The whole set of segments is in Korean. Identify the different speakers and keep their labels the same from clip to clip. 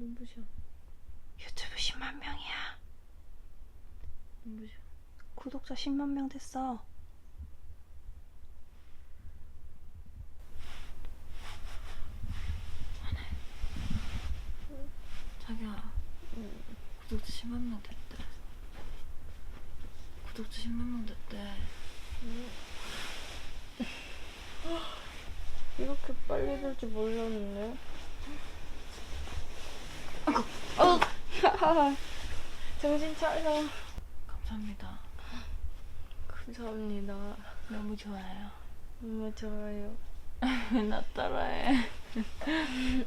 Speaker 1: 눈부셔.
Speaker 2: 유튜브 10만 명이야.
Speaker 1: 눈부셔.
Speaker 2: 구독자 10만 명 됐어. 자기야, 구독자 10만 명 됐대. 구독자 10만 명 됐대.
Speaker 1: 이렇게 빨리 될 줄 몰랐는데.
Speaker 2: 어!
Speaker 1: 정신 차려.
Speaker 2: 감사합니다.
Speaker 1: 감사합니다.
Speaker 2: 너무 좋아요.
Speaker 1: 너무 좋아요.
Speaker 2: 왜 나 따라해?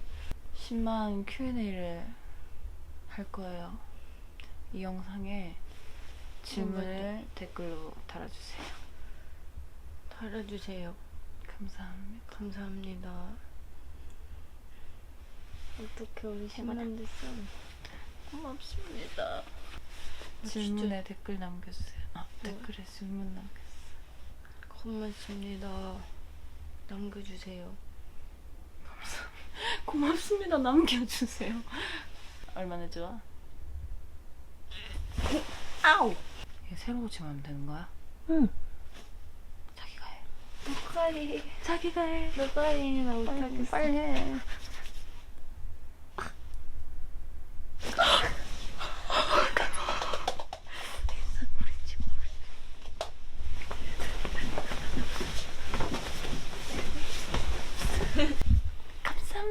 Speaker 2: 10만 Q&A를 할 거예요. 이 영상에 질문을 댓글로 달아주세요.
Speaker 1: 달아주세요.
Speaker 2: 감사합니다.
Speaker 1: 감사합니다. 어떻게 우리 10만 됐어?
Speaker 2: 고맙습니다.
Speaker 1: 진짜.
Speaker 2: 질문에 댓글 남겨주세요. 아,
Speaker 1: 네.
Speaker 2: 댓글에 질문 남겨주세요.
Speaker 1: 고맙습니다. 남겨주세요.
Speaker 2: 고맙습니다. 남겨주세요. 얼마나 좋아? 아우! 이게 새로 고치면 되는 거야?
Speaker 1: 응.
Speaker 2: 자기가 해.
Speaker 1: 너가 해.
Speaker 2: 자기가 해.
Speaker 1: 너가 해. 나 못하겠어.
Speaker 2: 빨리 해.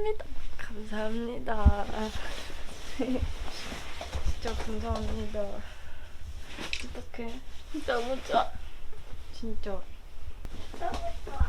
Speaker 2: 감사합니다.
Speaker 1: 감사합니다. 진짜 감사합니다. 어떡해.
Speaker 2: 너무 좋아.
Speaker 1: 진짜.
Speaker 2: 너무 좋아.